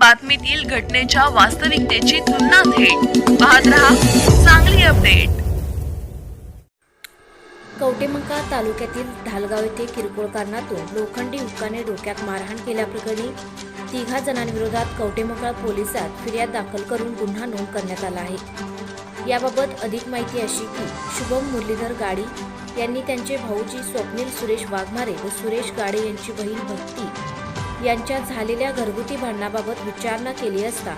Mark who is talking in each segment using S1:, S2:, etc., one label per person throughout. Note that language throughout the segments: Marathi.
S1: बातमीतील घटनेच्या वास्तविकतेची तुलना थेट पाहत रहा चांगली अपडेट.
S2: कवटेमंका तालुक्यातील ढालगाव येथे किरकोळ कारणातून लोखंडी हुक्काने डोक्यात मारहाण केल्याप्रकरणी तिघा जणांविरोधात कवटेमंका पोलिसात फिर्याद दाखल करून गुन्हा नोंद करण्यात आला आहे. याबाबत अधिक माहिती अशी की शुभम मुरलीधर गाडी यांनी त्यांचे भाऊजी स्वप्नील सुरेश वाघमारे व सुरेश गाडे यांची बहीण भक्ती यांच्या झालेल्या घरगुती भांडणाबाबत विचारणा केली असता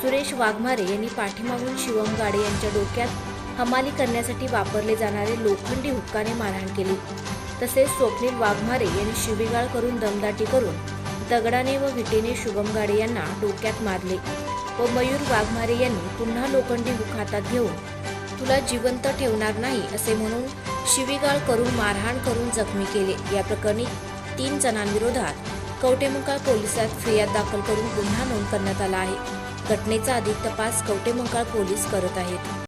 S2: सुरेश वाघमारे यांनी पाठीमागून शिवम गाडे यांच्या डोक्यात हमाली करण्यासाठी वापरले जाणारे लोखंडी हुक्काने मारहाण केली. तसेच स्वप्नील वाघमारे यांनी शिबिगाळ करून दमदाटी करून दगडाने व विटेने शुभम गाडे यांना डोक्यात मारले व मयूर वाघमारे यांनी पुन्हा लोखंडी हुक हातात घेऊन तुला जिवंत ठेवणार नाही असे म्हणून शिवीगाळ करून मारहाण करून जखमी केले. या प्रकरणी तीन जणांविरोधात कवटेमुंकाळ पोलिसात फिर्याद दाखल करून गुन्हा नोंद करण्यात आला आहे. घटनेचा अधिक तपास कवटेमुंकाळ पोलीस करत आहेत.